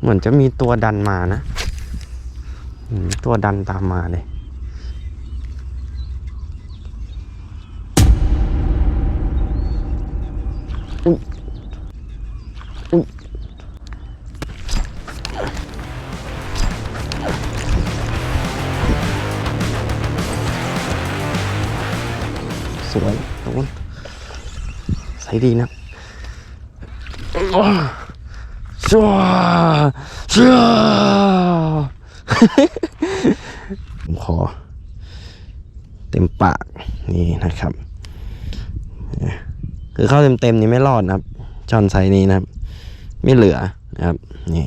เหมือนจะมีตัวดันมานะ ตัวดันตามมาเลยอุ๊ยอุ๊ยสวยโอ้ยใส่ดีนะ ชัวชัวขอ เต็มปากนี่นะครับ คือเข้าเต็มๆนี่ไม่รอดนะครับ จอนไซนี้นะครับ ไม่เหลือนะครับ นี่